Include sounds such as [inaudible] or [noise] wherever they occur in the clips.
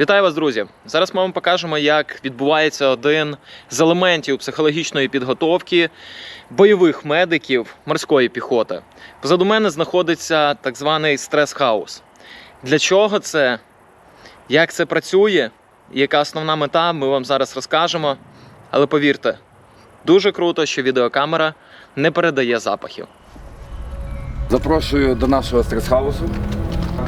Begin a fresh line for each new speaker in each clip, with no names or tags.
Вітаю вас, друзі! Зараз ми вам покажемо, як відбувається один з елементів психологічної підготовки бойових медиків морської піхоти. Позаду мене знаходиться так званий стрес-хаус. Для чого це? Як це працює? Яка основна мета, ми вам зараз розкажемо. Але повірте, дуже круто, що відеокамера не передає запахів.
Запрошую до нашого стрес-хаусу.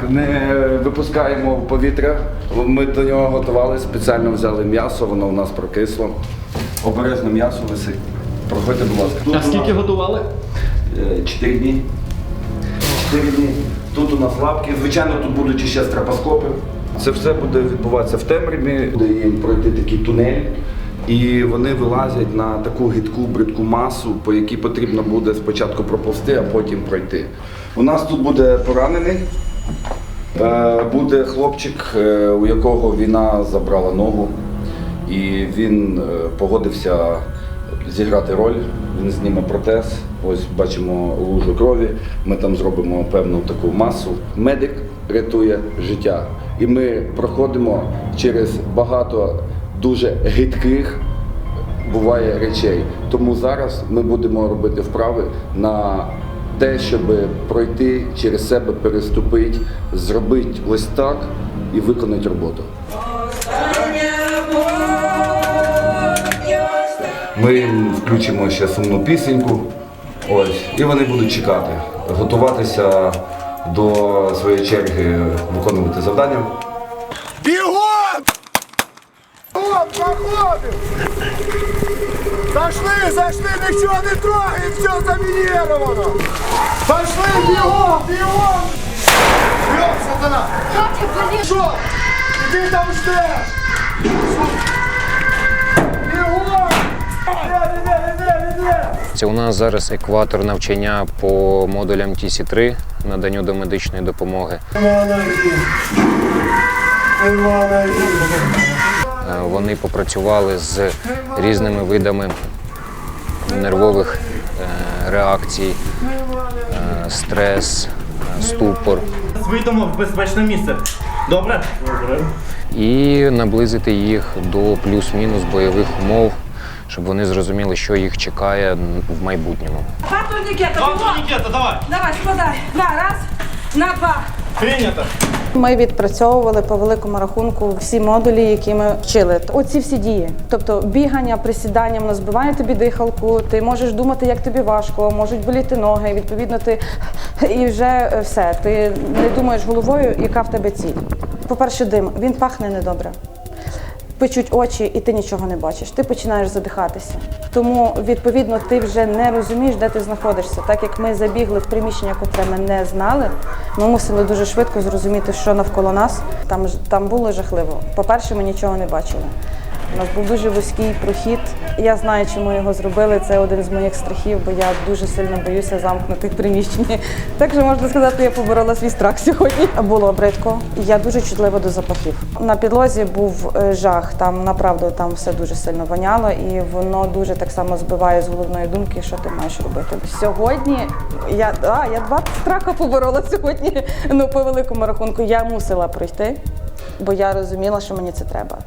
Не випускаємо в повітря. Ми до нього готували, спеціально взяли м'ясо, воно у нас прокисло. Обережно м'ясо висить. Проходьте, будь ласка. Тут у нас,
готували?
е, Чотири дні. Чотири дні. Тут у нас лапки. Звичайно, тут будуть ще стропоскопи. Це все буде відбуватися в темряві, буде їм пройти такий тунель. І вони вилазять на таку гидку, бридку масу, по якій потрібно буде спочатку проповзти, а потім пройти. У нас тут буде поранений. Е, Буде хлопчик, е, у якого війна забрала ногу, і він е, погодився зіграти роль. Він зніме протез. Ось бачимо лужу крові. Ми там зробимо певну таку масу. Медик рятує життя. І ми проходимо через багато дуже гидких буває речей. Тому зараз ми будемо робити вправи на те, щоб пройти через себе, переступити, зробити ось так і виконати роботу. Ми включимо ще сумну пісеньку. Ось, і вони будуть чекати, готуватися до своєї черги виконувати завдання.
Бегом, заходим! Зашли, зашли, ничего не трогаем, все заминировано! Пошли, бегом, бегом! Бегом, сатана! Там ждешь! Бегом! Иди, иди, иди, иди!
Це у нас зараз екватор навчання по модулям TC3 наданню до медичної допомоги. Е, Вони попрацювали з різними видами нервових е, реакцій, е, стрес, е, ступор.
Вийдемо в безпечне місце. Добре?
і наблизити їх до плюс-мінус бойових умов, щоб вони зрозуміли, що їх чекає в майбутньому.
Два
турнікета, давай.
Давай, складай. На, раз, на два.
Прийнято.
Ми відпрацьовували по великому рахунку всі модулі, які ми вчили. Оці всі дії, тобто бігання, присідання, воно збиває тобі дихалку. Ти можеш думати, як тобі важко, можуть боліти ноги. Відповідно, ти і вже е, все. Ти не думаєш головою, яка в тебе ціль. По-перше, дим він пахне недобре. Печуть очі, і ти нічого не бачиш. Ти починаєш задихатися. Тому, відповідно, ти вже не розумієш, де ти знаходишся. Так як ми забігли в приміщення, котре ми не знали, ми мусили дуже швидко зрозуміти, що навколо нас. Там там було жахливо. По-перше, ми нічого не бачили. У нас був дуже вузький прохід. Я знаю, чому його зробили. Це один з моїх страхів, бо я дуже сильно боюся замкнутих приміщень. [laughs] Так що можна сказати, я поборола свій страх сьогодні. Було бридко. Я дуже чутлива до запахів. На підлозі був е, жах. Там направду там все дуже сильно воняло, і воно дуже так само збиває з головної думки, що ти маєш робити. Сьогодні я а, я два страха поборола сьогодні. Ну по великому рахунку я мусила пройти, бо я розуміла, що мені це треба.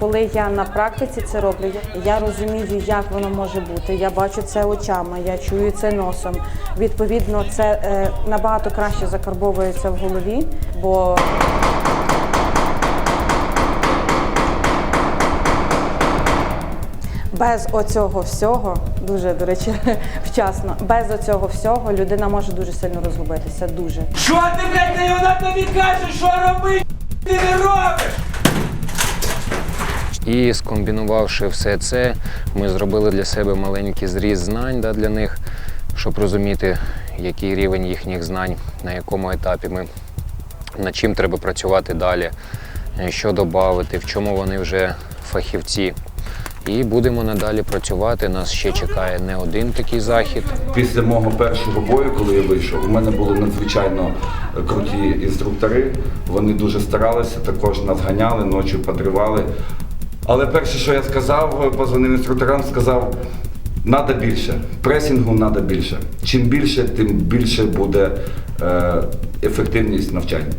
Коли я на практиці це роблю, я- розумію, як воно може бути. Я бачу це очами, я чую це носом. Відповідно, це е, набагато краще закарбовується в голові, бо без оцього всього, дуже до речі, [laughs] вчасно, без оцього всього людина може дуже сильно розгубитися. Дуже.
Що ти, блядь, вона тобі каже, що робити? Ти не робиш!
І скомбінувавши все це, ми зробили для себе маленький зріз знань да, для них, щоб розуміти, який рівень їхніх знань, на якому етапі ми, над чим треба працювати далі, е, що додати, в чому вони вже фахівці. І будемо надалі працювати. Нас ще чекає не один такий захід.
Після мого першого бою, коли я вийшов, у мене були надзвичайно круті інструктори. Вони дуже старалися, також нас ганяли, ночі подривали. Але перше, що я сказав, позвонив інструкторам, сказав, треба більше, пресінгу треба більше. Чим більше, тим більше буде е, ефективність навчання.